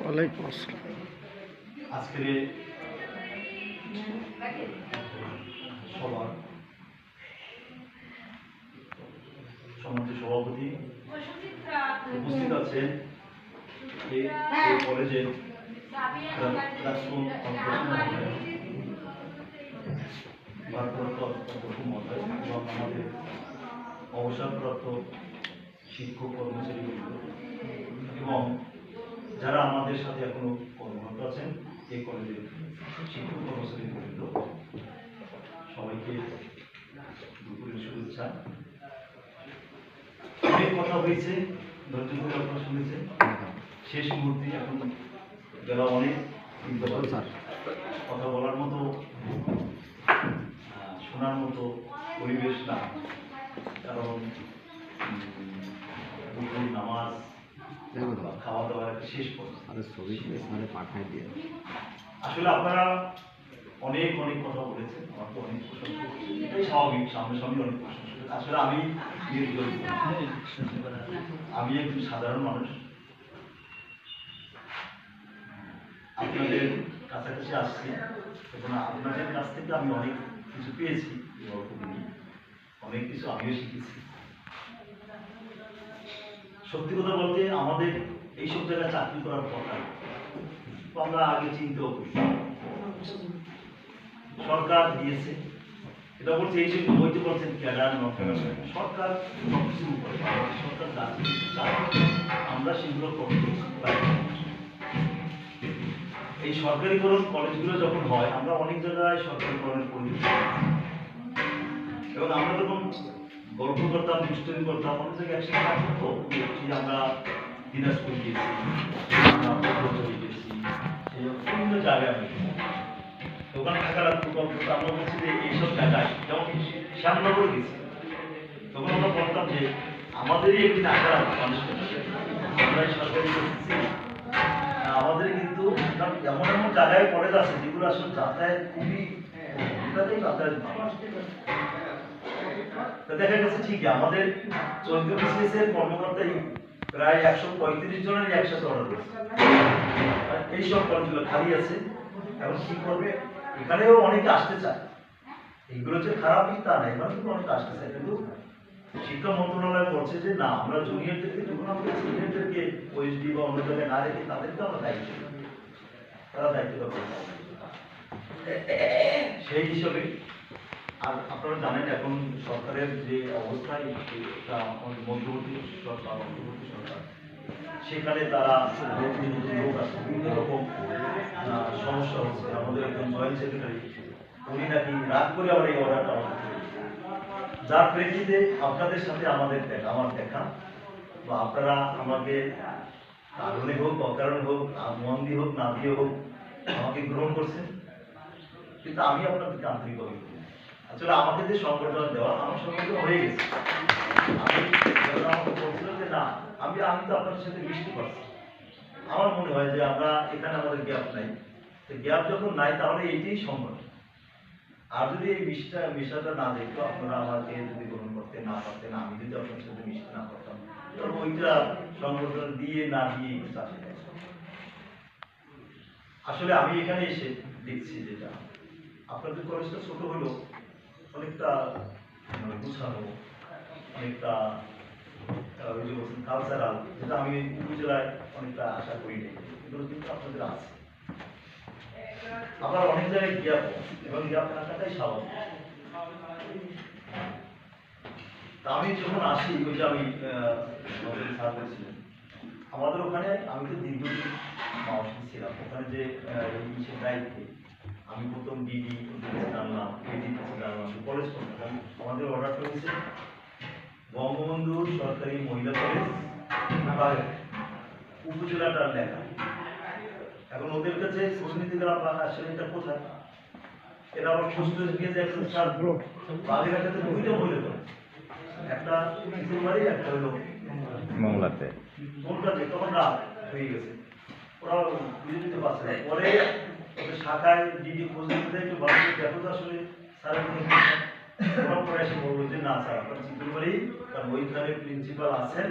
ওয়ালাইকুম আসসালাম। আজকের এই সভার সম্মানিত সভাপতি উপস্থিত আছেন কলেজের ভারপ্রাপ্ত অধ্যক্ষ মহোদয়, এবং আমাদের অবসরপ্রাপ্ত শিক্ষক কর্মচারী এবং যারা আমাদের সাথে এখনও কর্মরত আছেন এই কলেজের শিক্ষক কর্মচারী বৃন্দ সবাইকে দুপুরের শুভেচ্ছা। অনেক কথা হয়েছে ধৈর্য ধরে আপনারা শুনেছেন শেষ মুহূর্তে এখন বেলা অনেক কথা বলার মতো শোনার মতো পরিবেশ না। নামাজ খাওয়া শেষ দিয়ে। আসলে আপনারা অনেক অনেক কথা বলেছেন আমার তো অনেক প্রশংসা এটাই স্বাভাবিক সামনে সামনে অনেক প্রশংসা আসলে আমি একজন সাধারণ মানুষ। আপনাদের কাছাকাছি আসছি এবং আপনাদের কাছ থেকে আমি অনেক কিছু পেয়েছি। এই দিনে অনেক কিছু আমিও শিখেছি। সত্যি কথা বলতে আমাদের এইসব জায়গায় চাকরি করার কথা আমরা আগে চিন্তাও করি। সরকার দিয়েছে। এটা বলছে এই যে বইতে বলছেন ক্যাডার সরকার সবকিছু সরকার আমরা সেগুলো এই সরকারিকরণ কলেজগুলো যখন হয় আমরা অনেক জায়গায় সরকারিকরণের পরিবেশ এবং আমরা যখন গল্প করতাম দুষ্টমি করতাম, অনেক জায়গায় একসাথে কাজ করতো। যে আমরা দিনাজপুর গিয়েছি বিভিন্ন জায়গায় আমি থাকার আমরা বলছি যে এইসব জায়গায় যেমন শ্যামনগর গেছি তখন আমরা বলতাম যে আমাদেরই একদিন মানুষ আমরা সরকারি আমাদের কিন্তু এমন এমন জায়গায় কলেজ আছে যেগুলো আসলে যাতায়াত খুবই যাতায়াত। দেখা গেছে ঠিকই, আমাদের বিসিএস এর কর্মকর্তাই প্রায় একশো পঁয়ত্রিশ জনের একসাথে অর্ডার করেছে। আর এইসব কলেজগুলো খালি আছে, এখন কি করবে? এখানেও অনেকে আসতে চায়। এইগুলো যে খারাপই তা না এখানে কিন্তু অনেকে আসতে চায়, কিন্তু শিক্ষা মন্ত্রণালয় বলছে যে না, আমরা জুনিয়রদেরকে যখন আমরা সিনিয়রদেরকে ওএসডি বা অন্য জায়গায় না রেখে তাদেরকে আমরা দায়িত্ব তারা দায়িত্বটা সেই হিসাবে আর আপনারা জানেন এখন সরকারের যে অবস্থায় এটা মধ্যবর্তী সরকার অন্তর্বর্তী সরকার, সেখানে তারা বিভিন্ন রকম সমস্যা হচ্ছে আমাদের একজন জয়েন্ট সেক্রেটারি, উনি নাকি রাগ করে আবার এই অর্ডারটা আমাদের। যার প্রেক্ষিতে আপনাদের সাথে আমাদের দেখা, আমার দেখা, বা আপনারা আমাকে কারণে হোক, অকারণে হোক, মন দিয়ে হোক, না দিয়ে হোক, আমাকে গ্রহণ করছেন, কিন্তু আমি আপনাদেরকে আন্তরিকভাবে। আসলে আমাকে যে সংগঠন দেওয়া, আমার সংগঠন হয়ে গেছে। আমি আমাকে বলছিল যে না, আমি আমি তো আপনাদের সাথে মিশতে পারছি। আমার মনে হয় যে আমরা এখানে আমাদের গ্যাপ নাই। তো গ্যাপ যখন নাই, তাহলে এইটাই সম্ভব। আর যদি এই বিষটা বিষয়টা না দেখতো, আপনারা আমাকে যদি গ্রহণ করতে না পারতেন, আমি যদি আপনার সাথে মিশতে না পারতাম তাহলে ওইটা সংগঠন দিয়ে না দিয়ে কিছু আসলে আমি এখানে এসে দেখছি যেটা। আপনাদের কলেজটা ছোট হলো অনেকটা মানে গুছানো অনেকটা ওই যে কালচারাল যেটা আমি উপজেলায় অনেকটা আশা করি নাই, এগুলো কিন্তু আপনাদের আছে। আবার অনেক জায়গায় গ্যাপ এবং গ্যাপ থাকাটাই স্বাভাবিক। তা আমি যখন আসি ওই যে আমি স্যার বলছিলেন আমাদের ওখানে আমি তো দীর্ঘদিন ছিলাম। ওখানে যে দায়িত্বে আমি প্রথম ডিডি জানলাম এডি জানলাম কলেজ করতাম আমাদের অর্ডারটা হয়েছে বঙ্গবন্ধু সরকারি মহিলা কলেজ। উপজেলাটার লেখা। এখন ওদের কাছে বা আসলে এটা কোথায়? এরা আবার গিয়ে যে স্যার দুইটা মহিলা কলেজ একটা বাড়ি একটা হলো মংলাতে। যে তখন রাত হয়ে গেছে। ওরা বুঝে নিতে পারছে পরে শাখায় খোঁজ নিতে একটু ভালো দেখো তো আসলে এসে বলল যে না স্যার আপনার কারণ ওইখানে প্রিন্সিপাল আছেন,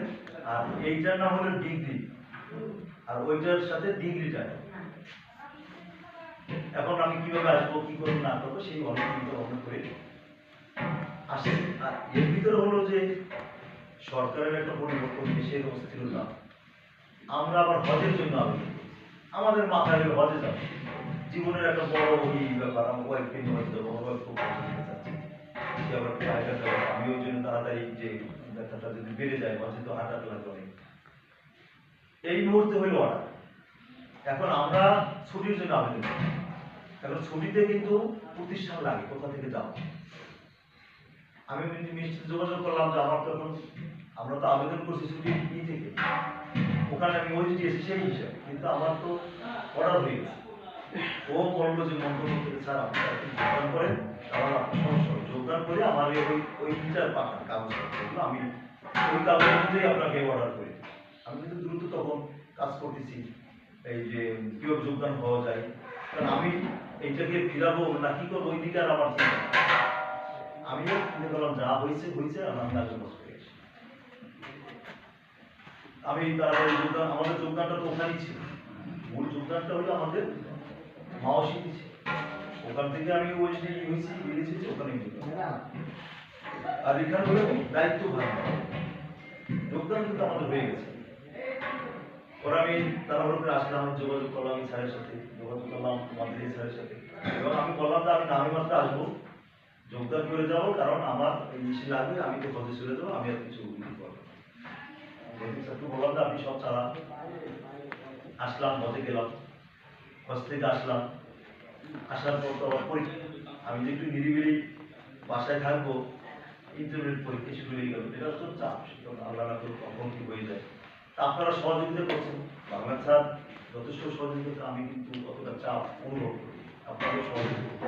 আর এইটার নাম হলো ডিগ্রি। আর ওইটার সাথে ডিগ্রিটা। এখন আমি কীভাবে আসব, কি করব, না করব, সেই করে আসি আর এর ভিতরে হলো যে সরকারের একটা পরিবর্তন দেশের অস্থিরতা আমরা আবার হজের জন্য আবেদন আমাদের মাথায় হজে যাব। জীবনের একটা বড় এই ব্যাপার আমার ওয়াইফকে নিয়ে হজে যাব আমার খুব সে আবার হাঁটা আমি ওই জন্য তাড়াতাড়ি যে ব্যথাটা যদি বেড়ে যায় হজে তো হাঁটাতে লাগবে অনেক এই মুহূর্তে হইল অর্ডার এখন আমরা ছুটির জন্য আবেদন করি এখন ছুটিতে কিন্তু প্রতিষ্ঠান লাগে, কোথা থেকে যাব আমি কিন্তু মিষ্টি যোগাযোগ করলাম যে আমার তো এখন, আমরা তো আবেদন করছি ছুটি ই থেকে ওখানে আমি ওই দিয়েছি সেই হিসাবে, কিন্তু আমার তো অর্ডার হয়ে গেছে। ও বলল যে মন্ত্রণ থেকে স্যার আপনারা যোগদান করেন আমার আপনার যোগদান করে আমার ওই ওই ইটার পাঠান কাগজপত্রগুলো আমি ওই কাগজ অনুযায়ী আপনাকে অর্ডার করি আমি কিন্তু দ্রুত তখন কাজ করতেছি, এই যে কীভাবে যোগদান হওয়া যায়। কারণ আমি এইটাকে ফিরাবো না, কি করব, ওই দিকে আর আমার চিন্তা। আমিও চিন্তা করলাম, যা হয়েছে হয়েছে, আর আমি আগে বসে আমি তারপরে যোগদান আমাদের যোগদানটা তো ওখানেই ছিল। মূল যোগদানটা হলো আমাদের মাওসিতে ছিল ওখান থেকে আমি ওই যে হয়েছি বেরিয়েছি ওখানে আর এখানে হলো দায়িত্ব ভাগ। যোগদান কিন্তু আমাদের হয়ে গেছে। ওরা আমি তাড়াহুড়ো করে আসলাম, যোগাযোগ করলাম আমি স্যারের সাথে, যোগাযোগ করলাম আমাদের এই স্যারের সাথে। এবং আমি বললাম যে আমি নামে মাত্র আসব। যোগদান করে যাব, কারণ আমার ইসে লাগবে, আমি তো হজে চলে যাব, আমি আর কিছু ই করব বললাম যে, আপনি সব চালা আসলাম হজে গেলাম। হজ থেকে আসলাম। আসার পর তো পরীক্ষা আমি যে একটু নিরিবিলি বাসায় থাকব ইন্টারভিউ পরীক্ষা শুরু হয়ে গেল। এটা তো চাপ আল্লাহ না করে কখন কি হয়ে যায়। তা আপনারা সহযোগিতা করছেন? বাংলা স্যার, যথেষ্ট সহযোগিতা, আমি কিন্তু অতটা চাপ অনুভব করি। আপনারা সহযোগিতা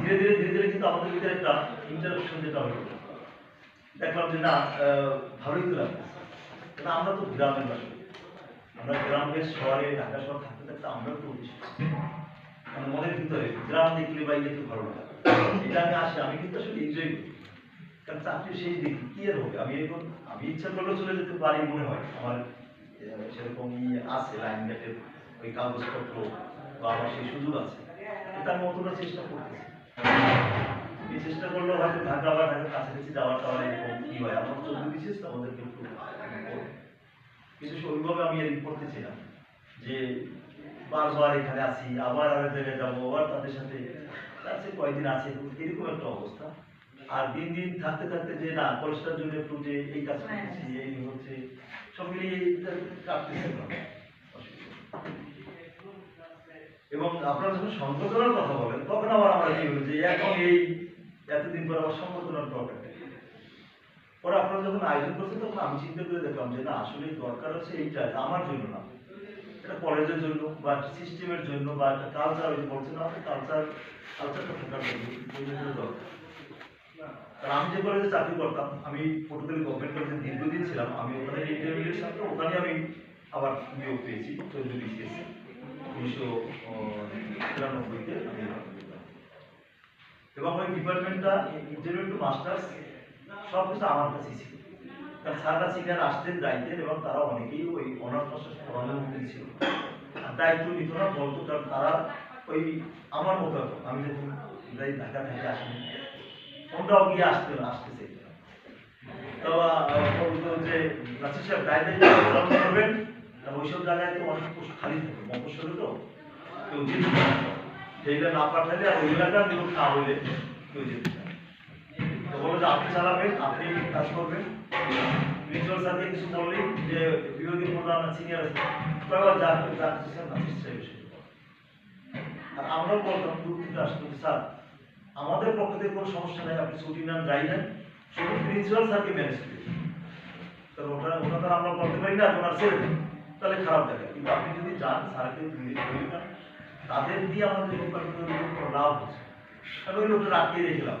ধীরে ধীরে ধীরে ধীরে কিন্তু আমাদের ভিতরে একটা ইন্টারাকশন যেটা হলো, দেখলাম যে না ভালোই তো লাগতেছে আমরা তো গ্রামের বাসী আমরা গ্রাম বেশ শহরে ঢাকা শহর থাকতে থাকতে আমরাও তো মানে মনের ভিতরে গ্রাম দেখলে বা ইয়ে ভালো লাগে এটা আমি আসি, আমি কিন্তু আসলে এনজয় করি। কারণ চাকরি সেই দেখি কি আর হবে? আমি এখন, আমি ইচ্ছা করলে চলে যেতে পারি মনে হয়। আমার সেরকম ইয়ে আছে লাইন গেটের ওই কাগজপত্র বা আমার সেই সুযোগ আছে। কিন্তু আমি অতটা চেষ্টা করতেছি। এই চেষ্টা করলেও হয়তো ঢাকা বা ঢাকার কাছাকাছি যাওয়া টাওয়া এরকম কি হয়? আমার চোদ্দ তো আমাদেরকে একটু বিশেষ ওইভাবে আমি এদিক করতেছি না। যে বারবার এখানে আসি আবার আরেক জায়গায় যাব আবার তাদের সাথে আছে কয়দিন আছে এরকম একটা অবস্থা। আর দিন দিন থাকতে থাকতে যে না পরিষ্কার জন্য একটু যে এই কাজ করতেছি এই হচ্ছে সব মিলিয়ে কাটতেছে না। এবং আপনারা যখন সংগঠনের কথা বলেন তখন আবার আমরা কি যে এখন এই এতদিন পর আবার সংগঠনের নেই। পরে আপনারা যখন আয়োজন করছেন, তখন আমি চিন্তা করে দেখলাম যে না, আসলে দরকার হচ্ছে এইটা আমার জন্য না। এটা কলেজের জন্য বা সিস্টেমের জন্য বা একটা কালচার ওই যে বলছেন না কালচার কালচারটা থাকার দরকার। আমি যে কলেজে চাকরি করতাম, আমি পটুয়াখালী গভর্নমেন্ট কলেজে দীর্ঘদিন ছিলাম, আমি ওখানে ইন্টারমিডিয়েট ছাত্র ওখানে আমি আবার নিয়োগ পেয়েছি চৌধুরী বিসিএস উনিশশো তিরানব্বইতে আমি এবং ওই ডিপার্টমেন্টটা ইন্টারমিডিয়েট মাস্টার্স সব আমার কাছেই ছিল কারণ স্যাররা সেখানে আসতেন যাইতেন এবং তারা অনেকেই ওই অনার্স মাস্টার্স পড়ানোর মধ্যে ছিল আর দায়িত্ব নিত না, বলতো কারণ তারা ওই আমার মতো আমি যখন যাই ঢাকা থেকে আসি ওটাও গিয়ে আসতে আসতেছে জায়গায় তো অনেক না। পাঠালে আর ওই এলাকার লোক না হইলে কেউ যেতে। তো বলো যে আপনি চালাবেন, আপনি কাজ করবেন। প্রিন্সিপাল স্যারকে কিছু বললেই যে বিভাগীয় প্রধান সিনিয়র আছে স্যার নাসির সাহেব আর আমরাও বলতাম আমাদের পক্ষ থেকে কোনো সমস্যা নেই, আপনি ছুটি নেন, যাই নেন। শুধু প্রিন্সিপাল স্যারকে ম্যানেজ করি। কারণ ওটা ওটা তো আমরা করতে পারি না, ওনার ছেড়ে তাহলে খারাপ দেখে কিন্তু আপনি যদি যান, স্যারকে না, তাদের দিয়ে আমাদের লাভ হচ্ছে আমি লোকটা রাখিয়ে রেখেলাম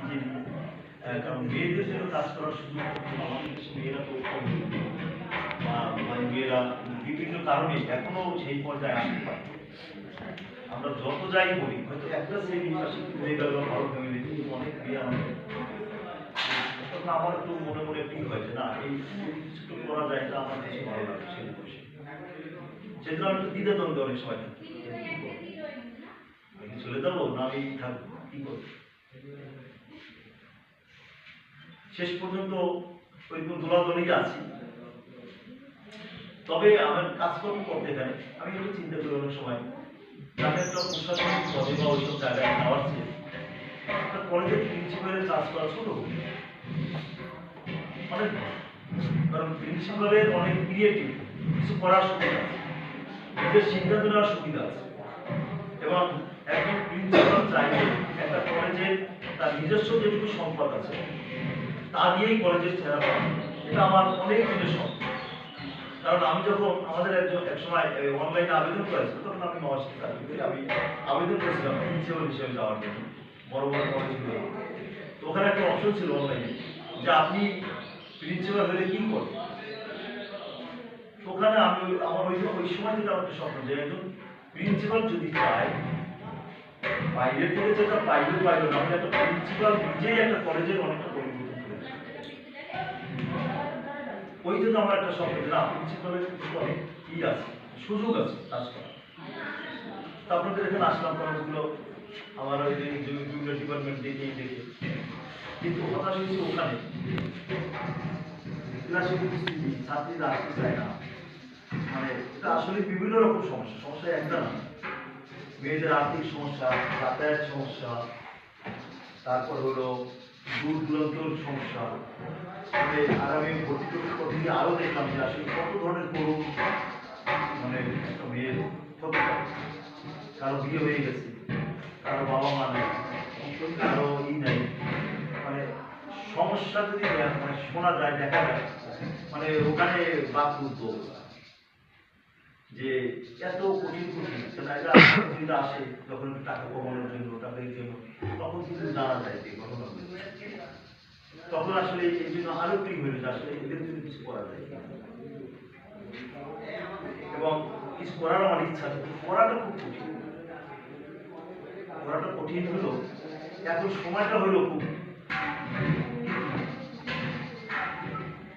কারণ মেয়েদের জন্য কাজ করার সুযোগ মেয়েরা তো মানে মেয়েরা বিভিন্ন কারণে এখনও সেই পর্যায়ে আসতে পারে। আমরা যত যাই বলি, হয়তো একটা শ্রেণি শিক্ষিত হয়ে গেল ভালো ফ্যামিলি কিন্তু অনেক মেয়ে আমাদের তখন আমার একটু মনে মনে ফিল হয় যে না, এই কিছু করা যায় এটা আমার বেশি ভালো লাগে, সেই বসে সেজন্য আমি একটু দ্বিধা দ্বন্দ্ব অনেক সময় থাকি। চলে যাব? না আমি থাকব? কি করব? শেষ পর্যন্ত ওই দোলাদলি আছি। তবে আমার কাজকর্ম করতে এখানে আমি একটু চিন্তা করি অনেক সময়। প্রশাসনিক পদে বা ওইসব জায়গায় যাওয়ার চেয়ে। একটা কলেজের প্রিন্সিপালের কাজ করা অনেক কারণ প্রিন্সিপালের অনেক ক্রিয়েটিভ কিছু করার সুবিধা আছে। নিজের সিদ্ধান্ত নেওয়ার সুবিধা আছে। এবং একজন প্রিন্সিপাল চাইলে একটা কলেজের তার নিজস্ব যেটুকু সম্পদ আছে তা দিয়েই কলেজের পাওয়া এটা আমার অনেক দিনের স্বপ্ন। কারণ আমি যখন আমাদের একজন এক সময় অনলাইনে আবেদন করেছিল, তখন আমি মহাশিক্ষা চাকরি আমি আবেদন করেছিলাম প্রিন্সিপাল হিসেবে যাওয়ার জন্য, বড় বড় কলেজগুলো তো ওখানে একটা অপশন ছিল অনলাইনে যে আপনি প্রিন্সিপাল হলে কি করবেন? ওখানে আমি, আমার ওই ওই সময় যেটা আমার স্বপ্ন, যে একজন প্রিন্সিপাল যদি চায় বাইরে থেকে যেটা পাইলো পাইলো না আমরা একটা প্রিন্সিপাল নিজেই একটা কলেজের অনেকটা পরিবর্তন করে দেয়। ওই জন্য আমার একটা স্বপ্ন না প্রিন্সিপালের কিন্তু অনেক ই আছে? সুযোগ আছে কাজ করার। তা আপনাদের এখানে আসলাম, কলেজগুলো আমার ওই যে বিভিন্ন ডিপার্টমেন্ট দেখে দেখে কিন্তু হতাশ হয়েছে ওখানে। ছাত্রীরা আসতে চায় না। মানে এটা আসলে বিভিন্ন রকম সমস্যা সমস্যা একটা না। মেয়েদের আর্থিক সমস্যা, যাতায়াত সমস্যা, তারপর হলো দূর সমস্যা। মানে আরও দেখলাম যে আসলে কত ধরনের করুন মানে একটা মেয়ের কারও বিয়ে হয়ে গেছে, কারও বাবা মা নেই, কারও ই নেই। মানে সমস্যা যদি মানে শোনা যায়, দেখা যায়। মানে ওখানে বাক তুলতো যে এত কঠিন কঠিন সেটা আসে যখন টাকা কমানোর জন্য এই জন্য, তখন কিন্তু জানা যায় যে তখন আসলে এই জন্য আরও কি হয়ে যায় আসলে এদের যদি কিছু করা যায় এবং কিছু করার আমার ইচ্ছা কিন্তু করাটা খুব কঠিন। করাটা কঠিন হলো এখন সময়টা হলো খুব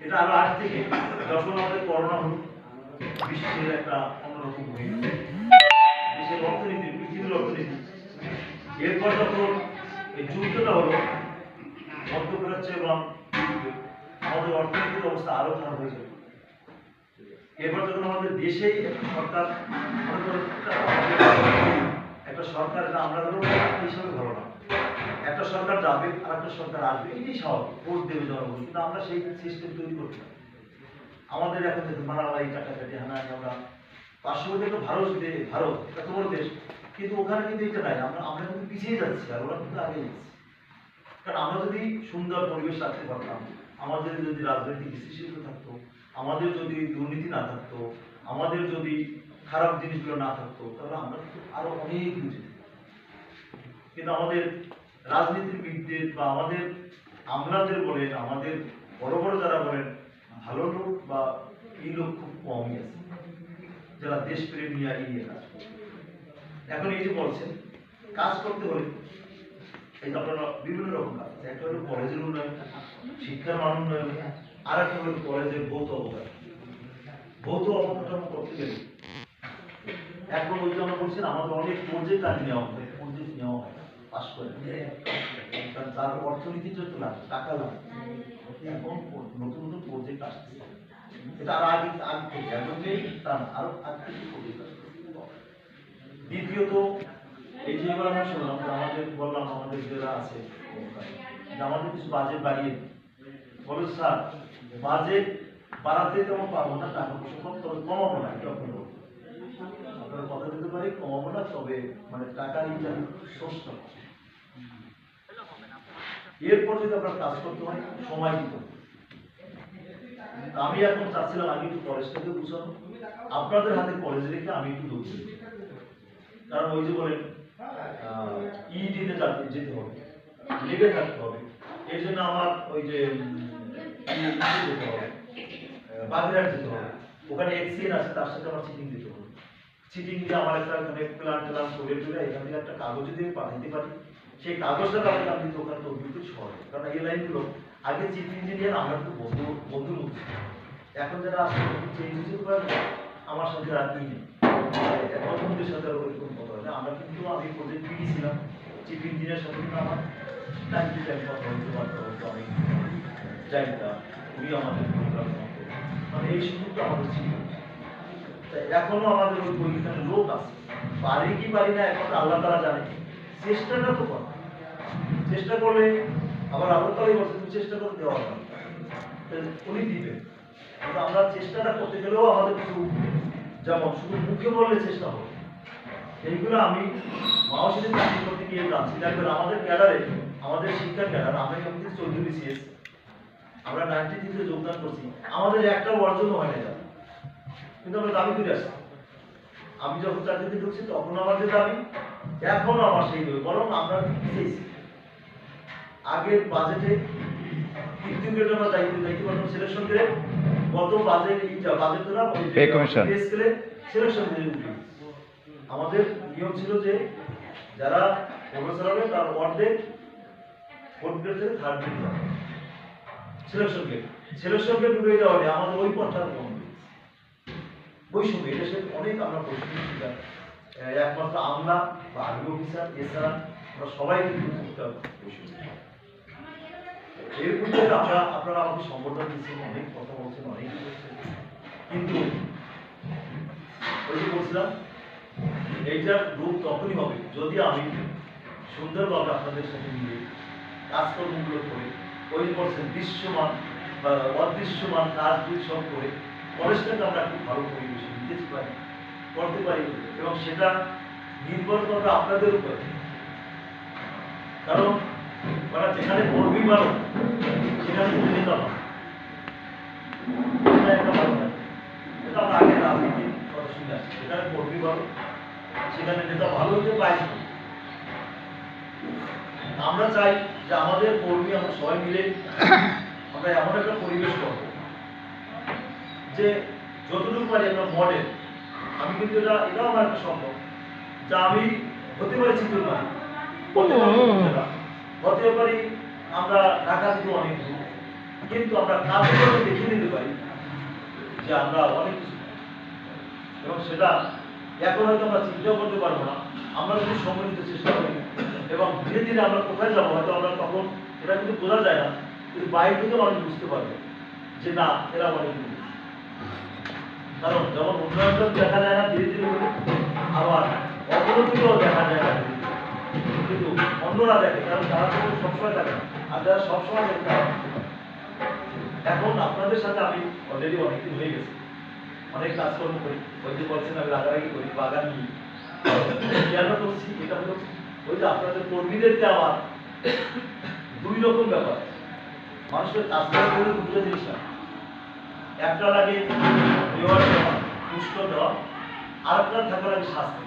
এটা আরও আজ থেকে যখন আমাদের করোনা হলো। বিশ্বের একটা অন্যরকম ভূমিকা দেশের অর্থনীতি পৃথিবীর অর্থনীতি। এরপর যখন এই যুদ্ধটা হলো মধ্যপ্রাচ্য এবং আমাদের অর্থনৈতিক অবস্থা আরও খারাপ হয়ে গেল। এরপর যখন আমাদের দেশেই একটা সরকার একটা- সরকার, এটা আমরা ধরো হিসাবে ভালো না। একটা সরকার যাবে আর একটা সরকার আসবে, এটাই স্বাভাবিক, ভোট দেবে জনগণ। কিন্তু আমরা সেই সিস্টেম তৈরি করতে পারি আমাদের এখন দেখুন মারামারি, কাটাকাটি, হানাহানি, আমরা পার্শ্ববর্তী একটা ভারত ভারত এত বড় দেশ, কিন্তু ওখানে কিন্তু এটা নাই, আমরা আমরা কিন্তু পিছিয়ে যাচ্ছি আর ওরা কিন্তু আগে কারণ আমরা যদি সুন্দর পরিবেশ রাখতে পারতাম, আমাদের যদি রাজনৈতিক স্থিতিশীল থাকতো, আমাদের যদি দুর্নীতি না থাকতো, আমাদের যদি খারাপ জিনিসগুলো না থাকতো, তাহলে আমরা কিন্তু আরও অনেক দূর কিন্তু আমাদের রাজনীতিবিদদের বা আমাদের আমলাদের বলেন, আমাদের বড় বড় যারা বলেন ভালো লোক বা এই লোক খুব কমই আছে। যারা দেশপ্রেম নিয়ে এগিয়ে কাজ করে এখন এই যে বলছেন, কাজ করতে হলে এই যে আপনারা বিভিন্ন রকম কাজ আছে একটা হলো কলেজের উন্নয়ন, শিক্ষার মান উন্নয়ন আর একটা হলো কলেজের ভৌত অবকাশ ভৌত অবকাঠামো করতে গেলে এখন ওই যে আমরা বলছেন আমাদের অনেক প্রজেক্ট আগে নেওয়া হয় প্রজেক্ট নেওয়া হয় পাস করে। তার অর্থনীতির জন্য লাগে, টাকা লাগে। এখন নতুন নতুন প্রজেক্ট আসছে এটা আগে আগে থেকে এখন যে তা না, আরও আগে প্রজেক্ট আসছে দ্বিতীয়ত এই যে এবার আমরা শুনলাম আমাদের বললাম আমাদের যারা আছে আমাদের কিছু বাজেট বাড়িয়ে। বলে স্যার বাজেট বাড়াতে তেমন পারব না টাকা পয়সা কম তবে কমাবো না এটা আপনার। আপনারা কথা দিতে পারি কমাবো না তবে মানে টাকা সোর্স না এরপর যদি আপনার কাজ করতে হয়, সময় দিতে আমি এখন চাচ্ছিলাম আমি একটু কলেজটাকে বুঝানো আপনাদের হাতে কলেজ রেখে আমি একটু দিই। কারণ ওই যে বলেন ইডিতে যেতে হবে লেগে থাকতে হবে। এর জন্য আমার ওই যে ইতে যেতে হবে বাগেরহাট যেতে হবে। ওখানে এক্সিএন আছে, তার সাথে আমার চিটিং দিতে হবে। চিটিং দিয়ে আমার একটা ওখানে প্ল্যান ট্যান করে এখান থেকে একটা কাগজ দিয়ে পাঠাইতে পারি। সেই কাগজটা তাহলে আমি তো ওখানে তো অভিজ্ঞ শহরে কারণ এই লাইনগুলো আগে চিফ ইঞ্জিনিয়ার আমরা তো বন্ধু বন্ধুর মতো এখন যারা হয়েছে আমার সাথে আর কি বন্ধুদের সাথে আর ওইরকম কথা হয় আমরা কিন্তু আমি প্রজেক্ট পিডি ছিলাম চিফ ইঞ্জিনিয়ার সাথে কিন্তু আমার নাইনটি টাইম কথা হইতে পারতো হয়তো আমি জানতাম উনি আমাদের মানে এই সুযোগটা আমাদের ছিল। এখনও আমাদের ওই ওইখানে লোক আছে। পারি কি পারি না, এখন আল্লাহ তারা জানে। চেষ্টাটা তো কর। চেষ্টা করলে আবার আল্লাহ তালাই বলছে তুমি চেষ্টা করে দেওয়া তো উনি দিবেন। কিন্তু আমরা চেষ্টাটা করতে গেলেও আমাদের কিছু যেমন শুধু মুখে বললে চেষ্টা হবে। এইগুলো আমি মাওসিদের চাকরি করতে গিয়ে জানছি। দেখবেন আমাদের ক্যাডারে, আমাদের শিক্ষা ক্যাডার এখান থেকে চৌধুরী বিসিএস আমরা নাইনটি থ্রিতে যোগদান করছি। আমাদের একটা অর্জন হয় না। কিন্তু আমরা দাবি করে আসছি। আমি যখন চাকরিতে ঢুকছি, তখন আমার যে দাবি, এখনও আমার সেই দাবি। বরং আমরা আগের বাজেটে তৃতীয় গ্রেড আমরা দায়িত্ব দায়িত্ব সিলেকশন গত বাজেট এইটা বাজেট স্কেলে সিলেকশন গ্রেড আমাদের নিয়ম ছিল যে যারা প্রফেসর হবে তার অর্ধেক ফোর্থ গ্রেড থেকে থার্ড গ্রেড যাবে সিলেকশন গ্রেড সিলেকশন গ্রেড উঠে যাওয়ারে আমাদের ওই পথটা কম বৈষম্য এটা সে অনেক আমরা পরিস্থিতি একমাত্র আমরা বা আর্মি অফিসার এছাড়া আমরা সবাই কিন্তু বৈষম্য। এর মধ্যে আমরা আপনারা আমাকে সম্বোধন দিচ্ছেন অনেক কথা বলছেন, অনেক কিন্তু ওই যে বলছিলাম এইটার রূপ তখনই হবে যদি আমি সুন্দরভাবে আপনাদের সাথে মিলে কাজকর্মগুলো করে, ওই পার্সেন্ট দৃশ্যমান বা অদৃশ্যমান কাজগুলি সব করে কলেজটাকে আমরা খুব ভালো পরিবেশে নিতে পারি, করতে পারি এবং সেটা নির্ভর করবে আপনাদের উপরে। কারণ যেখানে সেখানে এটা আমরা চাই যে আমাদের কর্মী আমরা সবাই মিলে আমরা এমন একটা পরিবেশ করব যে যতটুকু পারি আমরা মডেল আমি কিন্তু এটা, এটাও আমার একটা সম্ভব যা আমি হতে পারি চিত্র পারি হতে পারি আমরা ঢাকা থেকে অনেক দূর, কিন্তু আমরা কাজে দেখিয়ে দিতে পারি যে আমরা অনেক কিছু এবং সেটা এখন হয়তো আমরা চিন্তাও করতে পারব না, আমরা যদি সময় নিতে চেষ্টা করি এবং ধীরে ধীরে আমরা কোথায় যাব, হয়তো আমরা তখন, এটা কিন্তু বোঝা যায় না, কিন্তু বাইরে থেকে মানুষ বুঝতে পারবে যে না, এরা অনেক। কারণ যেমন উন্নয়নটা দেখা যায় না, ধীরে ধীরে আবার অগ্রগতিও দেখা যায় না অন্যরা দেখে, কারণ তারা তো সবসময় থাকে আর যারা সবসময় দেখতে হয় এখন আপনাদের সাথে আমি অলরেডি অনেকদিন হয়ে গেছে। অনেক কাজকর্ম করি। ওই যে বলছেন, আমি রাগারাগি করি, বাগান নিই কেন করছি? এটা হলো ওই যে আপনাদের কর্মীদেরকে আমার দুই রকম ব্যাপার। মানুষের কাজ করার জন্য দুটো জিনিস না একটা লাগে রেওয়ার্ড দেওয়া, পুষ্ট দেওয়া। আর একটা থাকা লাগে শাস্তি।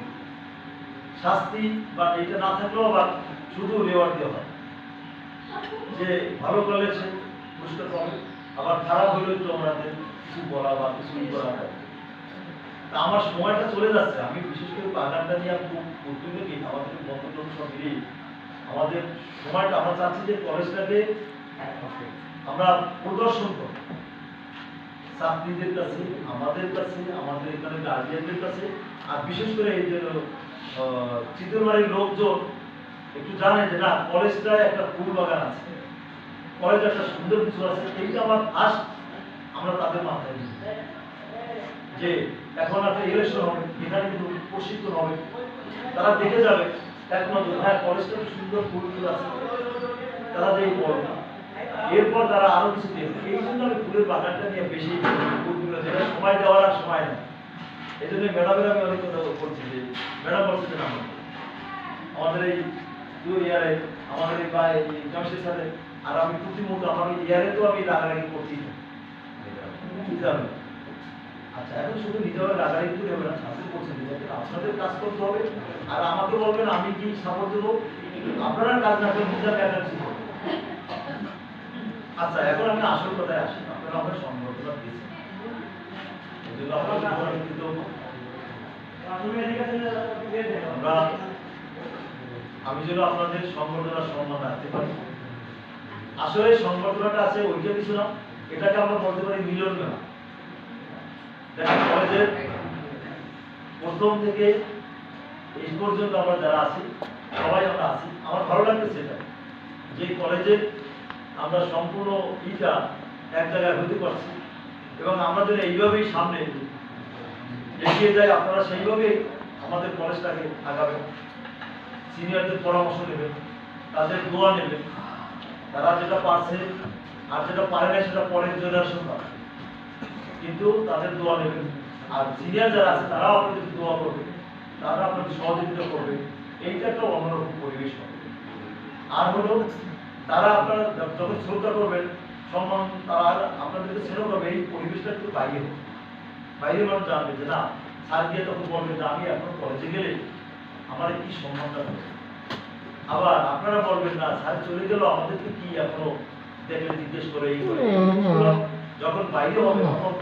শাস্তি বা এটা না থাকলেও আবার শুধু রেওয়ার্ড দেওয়া হয়। যে ভালো করলে সে পুরস্কার আবার খারাপ হইলে তো আমাদের কিছু বলা বা কিছু করা তা আমার সময়টা চলে যাচ্ছে। আমি বিশেষ করে বাগানটা নিয়ে আমি খুব উদ্যোগী আমাদের বন্ধু সব মিলিয়ে আমাদের সময়টা আমরা চাচ্ছি যে কলেজটাকে আমরা প্রদর্শন করব। ছাত্রীদের কাছে আমাদের কাছে আমাদের এখানে গার্জিয়ানদের কাছে। আর বিশেষ করে এই যে আহ, চিতলমারির লোকজন একটু জানে যে না, কলেজটায় একটা ফুল বাগান আছে। কলেজ একটা সুন্দর কিছু আছে এইটা আমার ফার্স্ট আমরা তাদের মাথায় দিই যে এখন একটা ইলেকশন হবে, এখানে কিন্তু প্রশিক্ষণ হবে। তারা দেখে যাবে এক নজর হ্যাঁ কলেজটা সুন্দর ফুল ফুল আছে। তারা যে বড় এরপর তারা আরও কিছু দেখবে এই জন্য আমি ফুলের বাগানটা নিয়ে বেশি যেটা সময় দেওয়ার আর সময় নেই। এই জন্য ম্যাডামের আমি অনেক কথা বলছি যে ম্যাডাম বলছে না, আমাদের এই দু ইয়ারে আমাদের এই বা জামশেদ স্যারের আর আমি প্রতি আমার ইয়ারে তো আমি রাগারাগি করছি হবে আচ্ছা এখন শুধু হবে রাগারাগি করে হবে না ছাত্র করছেন আপনাদের কাজ করতে হবে, আর আমাকে বলবেন আমি কি সাপোর্ট দেবো আপনারা কাজ না করে নিজের একাংশি করবেন আচ্ছা এখন আমি আসল কথায় আসি, আপনারা আমার সম্পর্কটা দিয়েছেন। উপর আমি কৃতজ্ঞ। আমরা আমি যেন আপনাদের সংবর্ধনা সম্মান রাখতে পারি। আসলে সংবর্ধনাটা আছে ওইটা কিছু না, এটাকে আমরা বলতে পারি মিলন মেলা। দেখেন কলেজের প্রথম থেকে এই পর্যন্ত আমরা যারা আছি, সবাই আমরা আছি, আমার ভালো লাগতেছে এটা। যে কলেজে আমরা সম্পূর্ণ ইটা এক জায়গায় হতে পারছি এবং আমাদের এইভাবেই সামনে এগিয়ে যাই, আপনারা সেইভাবেই আমাদের কলেজটাকে আগাবেন। সিনিয়রদের পরামর্শ নেবেন তাদের দোয়া নেবেন তারা যেটা পারছে আর যেটা পারে না সেটা পরের জেনারেশন পাবে। কিন্তু তাদের দোয়া নেবেন আর সিনিয়র যারা আছে, তারাও আপনাদের দোয়া করবে। তারা আপনাদের সহযোগিতা করবে। এইটা একটা অন্যরকম পরিবেশ হবে। আর হলো, তারা আপনারা যখন শ্রদ্ধা করবেন, সম্মান তারা আপনাদেরকে স্নেহ করবে এই পরিবেশটা একটু বাইরে হোক। বাইরে মানুষ জানবে যে, না, স্যার গিয়ে তখন বলবে যে, আমি এখন কলেজে গেলে আমার কি সম্মানটা হবে আবার আপনারা বলবেন না স্যার চলে গেল আমাদেরকে কি এখনও দেখলে জিজ্ঞেস করে এই করে? যখন বাইরে হবে তখন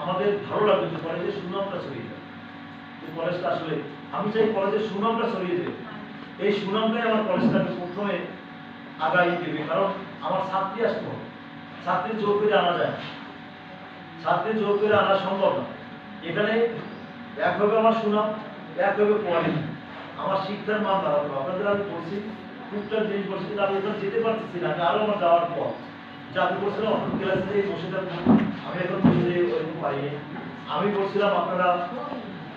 আমাদের ভালো লাগবে যে কলেজের সুনামটা ছড়িয়ে যাবে যে কলেজটা আসলে আমি চাই কলেজের সুনামটা ছড়িয়ে দেবে। এই সুনামটাই আমার কলেজটাকে প্রথমে আগাই দেবে। কারণ আমার ছাত্রী আসতে হবে। ছাত্রী জোর করে আনা যায় না। ছাত্রী জোর করে আনা সম্ভব না। এখানে একভাবে আমার সুনাম একভাবে কোয়ালিটি। আমার শিক্ষার মান বাড়াতে হবে আপনাদের আমি বলছি, টুকটাক জিনিস বলছি কিন্তু আমি এখন যেতে পারতেছি না। আরও আমার যাওয়ার পর যে আপনি বলছিলাম আপনার ক্লাসে যে বসে আমি এখন বসে পারিনি আমি বলছিলাম, আপনারা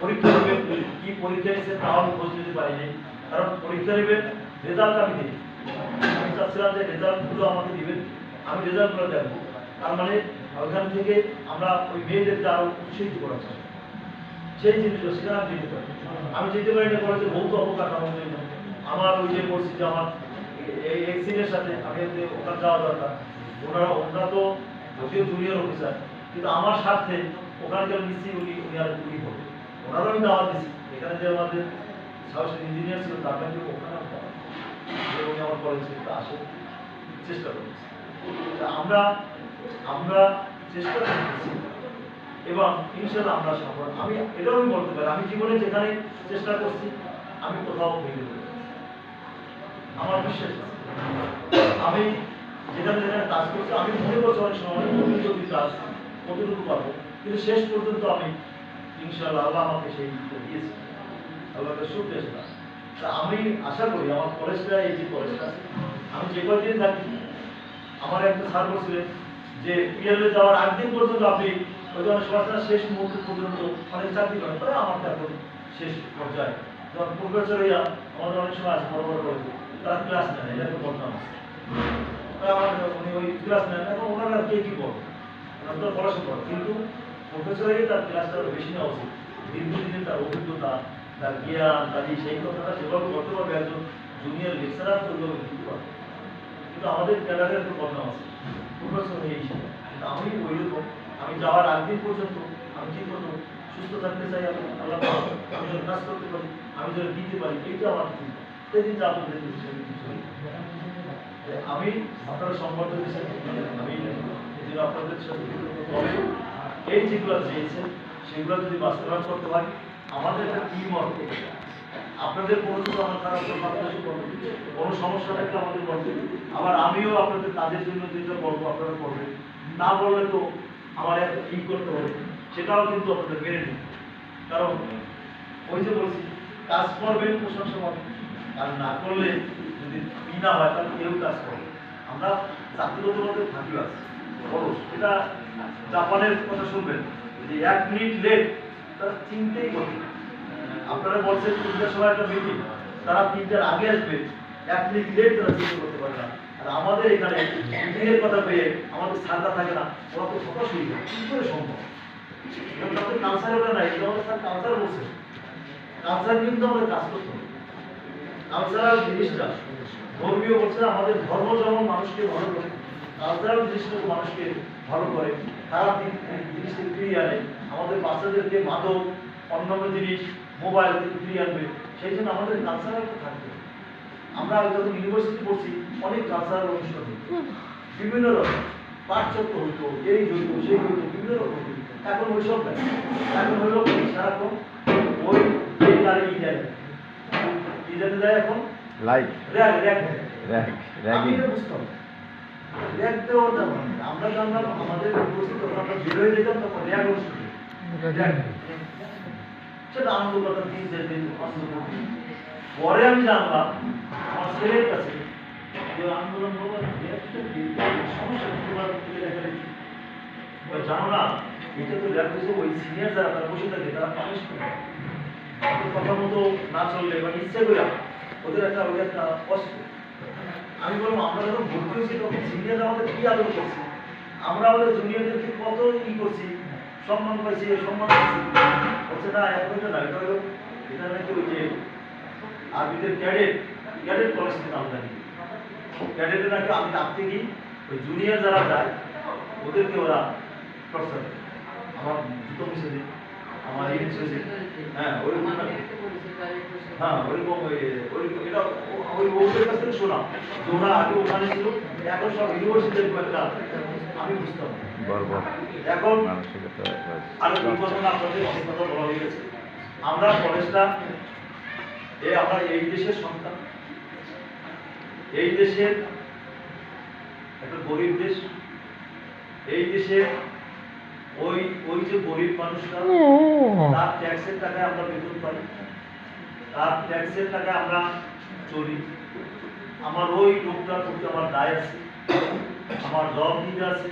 পরীক্ষা দেবেন, কি পরীক্ষা নিয়েছে তাও আমি খোঁজ নিতে পারিনি। কারণ পরীক্ষা নেবেন রেজাল্ট আমি দিই। আমি চাচ্ছিলাম যে রেজাল্টগুলো আমাকে দিবেন। আমি রেজাল্টগুলো দেখব। তার মানে ওইখান থেকে আমরা ওই মেয়েদেরকে আরও উৎসাহিত চেষ্টা করব। সেই জিনিসগুলো সেখানে আমি যেতে পারি। আমি যেতে পারি না কলেজে বহুত অবকাঠামো জন্য। আমার ওই যে বলছি যে আমার এই এক্সিনের সাথে আমি ওখানে যাওয়া দরকার। ওনারা ওনারা তো যদিও জুনিয়র অফিসার কিন্তু আমার স্বার্থে ওখানে নিশ্চয়ই উনি উনি আর উনি হবে ওনারও আমি দাওয়াত দিচ্ছি এখানে যে আমাদের সাহসের ইঞ্জিনিয়ার ছিল, তাকে আমি ওখানে উনি আমার কলেজে আসে চেষ্টা করছি আমরা আমরা চেষ্টা করতেছি। এবং ইনশাল্লাহ আমরা সফল। আমি এটাও আমি বলতে পারি, আমি জীবনে যেখানে চেষ্টা করছি, আমি কোথাও ভেঙে দেবো আমার বিশ্বাস। আমি যেখানে যেখানে কাজ করছি, আমি মনে করছি অনেক সময় যদি কাজ কতটুকু পারব, কিন্তু শেষ পর্যন্ত আমি ইনশাল্লাহ আল্লাহ আমাকে সেই দিয়েছে। আল্লাহকে এসেছিলাম তা আমি আশা করি, আমার কলেজটা এই যে কলেজটা আমি যে কয়েকদিন থাকি, আমার একটা স্যার বলছিলেন যে পিএলএ যাওয়ার আগ দিন পর্যন্ত আপনি ওই ধরনের সমাজটা শেষ মুহূর্ত পর্যন্ত অনেক চাকরি করেন তবে আমার এখন শেষ পর্যায়ে। যখন প্রফেসর হইয়া আমাদের অনেক সময় আছে, বড় বড় কলেজে তারা ক্লাস নেন এটা একটা বদনাম আছে আমার উনি ওই ক্লাস নেন এখন ওনারা কে কি করবে ওনারা তো পড়াশোনা করে, কিন্তু প্রফেসর হয়ে তার ক্লাসটা বেশি নেওয়া উচিত দীর্ঘদিনের তার অভিজ্ঞতা, তার জ্ঞান, তার সেই কথাটা যেভাবে করতে পারবে একজন জুনিয়র লেকচারার তো ওইভাবে দিতে পারবে কিন্তু আমাদের ক্যাডারের একটা বদনাম আছে প্রফেসর হয়ে হিসেবে কিন্তু আমি ওই রকম আমি যাওয়ার আগ পর্যন্ত আমি ঠিক মতো সুস্থ থাকতে চাই আমি আল্লাহ আমি যেন কাজ করতে পারি, আমি যেন দিতে পারি এইটা আমার চিন্তা। সেদিন যা আপনাদের আমি আপনারা সম্পর্ক দিচ্ছেন আমি আপনাদের সাথে এই যেগুলো চেয়েছেন, সেগুলো যদি বাস্তবায়ন করতে হয় আমাদের একটা টিম ওয়ার্ক আপনাদের কোনো কিছু আমার খারাপ করবে কোনো সমস্যা থাকলে আমাদের বলবে আবার আমিও আপনাদের কাজের জন্য যেটা বলব, আপনারা করবেন না বললে তো আমার একটা ই করতে হবে, সেটাও কিন্তু আপনাদের মেনে নিন কারণ, ওই যে বলছি, কাজ করবেন প্রশংসা পাবেন আর না করলে যদি বিনা হয়, তাহলে কেউ কাজ করবে আমরা জাতিগত মধ্যে ফাঁকি আছে এটা জাপানের কথা শুনবেন যে এক মিনিট লেট তারা চিনতেই করবে আপনারা বলছেন তিনটার সময় একটা মিটিং তারা তিনটার আগে আসবে, এক মিনিট লেট তারা চিন্তা করতে পারে না। আর আমাদের এখানে মিটিংয়ের কথা পেয়ে আমাদের সারদা থাকে না, ওরা তো হতাশ হয়ে যায় কি করে সম্ভব? এবং তাদের কালচার ওটা নাই এটা আমাদের স্যার কালচার বলছে। কালচার কিন্তু আমাদের কাজ করতে। হবে কালচারাল জিনিসটা, ধর্মীয় বলছে আমাদের ধর্ম যেমন মানুষকে ভালো করে কালচারাল জিনিসটা মানুষকে ভালো করে, খারাপ দিক জিনিস থেকে ফিরিয়ে আনে। আমাদের বাচ্চাদেরকে মাদক, অন্যান্য জিনিস, মোবাইল ফিরিয়ে আনবে, সেই জন্য আমাদের কালচারাল থাকবে। আমরা যখন ইউনিভার্সিটি পড়ছি অনেক কালচারাল অনুষ্ঠান বিভিন্ন রকম। পাঠচক্র হইতো এই হইতো সেই হইতো বিভিন্ন রকম এখন ওই সব নাই। এখন হইল সারাক্ষণ ওই এই গাড়ি ইজানে ইজানে দেয় এখন? লাইক র্যাগ র্যাগ র্যাগ আমি র্যাগিং বুঝতাম। না। র্যাগ দেওয়ার দাম আমরা জানলাম আমাদের উপস্থিত আমরা বের হয়ে যেতাম তখন র্যাগ সেটা আনন্দ কথা দিন দিন আনন্দ করতে। পরে আমি জানলাম, আমার ছেলের কাছে আন্দোলন সমস্যা জানো না এটা তো ওই সিনিয়র যারা তারা বসে থাকে, তারা পানিশ করে কথা মতো না চললে বা ইচ্ছে করে ওদের একটা ওদের একটা কষ্ট। আমি বলব আমরা যখন ভর্তি হয়েছি, তখন সিনিয়র আমাদের কি আদর করছে? আমরা আমাদের জুনিয়রদেরকে কত ই করছি? সম্মান পাইছি সম্মান পাইছি। বলছে, না, এখন না এটা এটা নাকি ওই যে আরবিদের ক্যাডেট ক্যাডেট কলেজ থেকে আমদানি ক্যাডেটে নাকি আমি ডাকতে গিয়ে ওই জুনিয়র যারা যায় ওদেরকে ওরা টর্চার আমার জুতো মিশে দিই আমার মিশে হ্যাঁ ওইরকম হ্যাঁ ওইরকম ওইরকম এটা ওই ওদের কাছ থেকে শোনা। যে ওরা আগে ওখানে ছিল এখন সব ইউনিভার্সিটির একটা আমি বুঝতাম এখন আরও দুর্ঘটনা আপনাদের অনেক কথা বলা হয়ে গেছে। আমরা কলেজটা এ আমরা এই দেশের সন্তান। এই দেশের একটা গরিব দেশ। এই দেশে ওই ওই যে গরিব তার ট্যাক্সের টাকায় আমরা পাই, তার ট্যাক্সের টাকায় আমরা চলি। আমার ওই লোকটার প্রতি আমার দায় আছে, আমার জব দিতে আছে,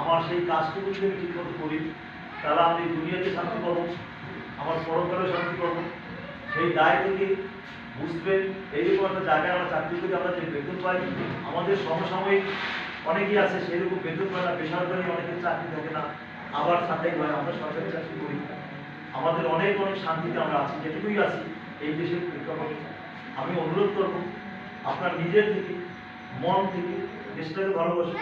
আমার সেই কাজটুকু যদি আমি ঠিকমতো করি, তাহলে আমি দুনিয়াতে শান্তি পাবো, আমার পরকালে শান্তি পাবো। সেই দায় থেকে বুঝবেন এইরকম একটা জায়গায় আমরা চাকরি করি, আমরা যে বেতন পাই, আমাদের সমসাময়িক অনেকেই আছে, সেরকম বেতন পায় না, বেসরকারি অনেকে চাকরি থাকে না, আবার সাথে হয়, আমরা সরকারি চাকরি করি আমাদের অনেক অনেক শান্তিতে আমরা আছি, যেটুকুই আছি, এই দেশের প্রেক্ষাপটে। আমি অনুরোধ করব, আপনার নিজের থেকে, মন থেকে, দেশটাকে ভালোবাসুন,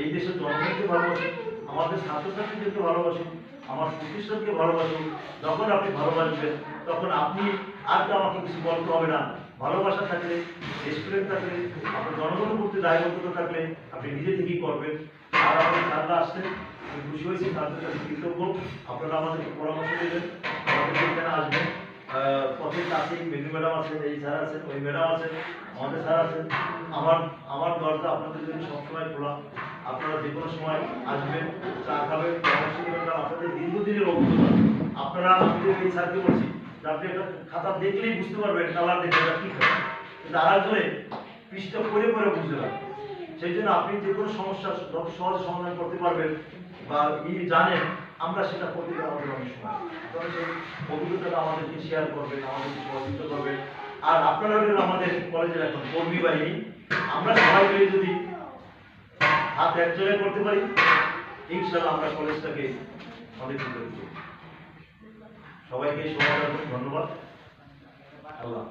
এই দেশের জনগণকে ভালোবাসুন, আমাদের ছাত্রছাত্রীদেরকে ভালোবাসুন আমার প্রতিষ্ঠানকে ভালোবাসুন যখন আপনি ভালোবাসবেন, তখন আপনি আর তো আমাকে কিছু বলতে হবে না। ভালোবাসা থাকলে দেশপ্রেম থাকলে, আপনার জনগণের প্রতি দায়বদ্ধতা থাকলে আপনি নিজে থেকেই করবেন। আর আমাদের স্যাররা আসছেন খুশি হয়েছি তাদের কাছে কৃতজ্ঞ। আপনারা আমাদেরকে পরামর্শ দেবেন, আমাদের আসবেন। পথের কাছেই মেনু ম্যাডাম আছেন, এই স্যার আছেন, ওই ম্যাডাম আছেন, আমাদের স্যার আছেন। আমার আমার দরজা আপনাদের জন্য সবসময় খোলা। আপনারা যে কোনো সময় আসবেন, চা খাবেন আপনাদের অভিজ্ঞতা। আপনারা আমি এই স্যারকে বলছি আপনি একটা খাতা দেখলেই বুঝতে পারবেন কালার দেখে এটা কি খাতা কিন্তু আর একজনে পৃষ্ঠা পড়ে পড়ে বুঝতে পারবেন সেই জন্য আপনি যে কোনো সমস্যা সহজে সমাধান করতে পারবেন বা জানেন আমরা সেটা গেলে আমাদের অনেক সময়। সেই অভিজ্ঞতাটা আমাদেরকে শেয়ার করবেন আমাদেরকে সহযোগিতা করবেন আর আপনারা হলেন আমাদের কলেজের এখন কর্মী বাহিনী আমরা সবাই মিলে যদি হাত এক জায়গায় করতে পারি ইনশাল্লাহ আমরা কলেজটাকে অনেক দূরে নিয়ে সবাইকে সময় ধন্যবাদ। আল্লাহ।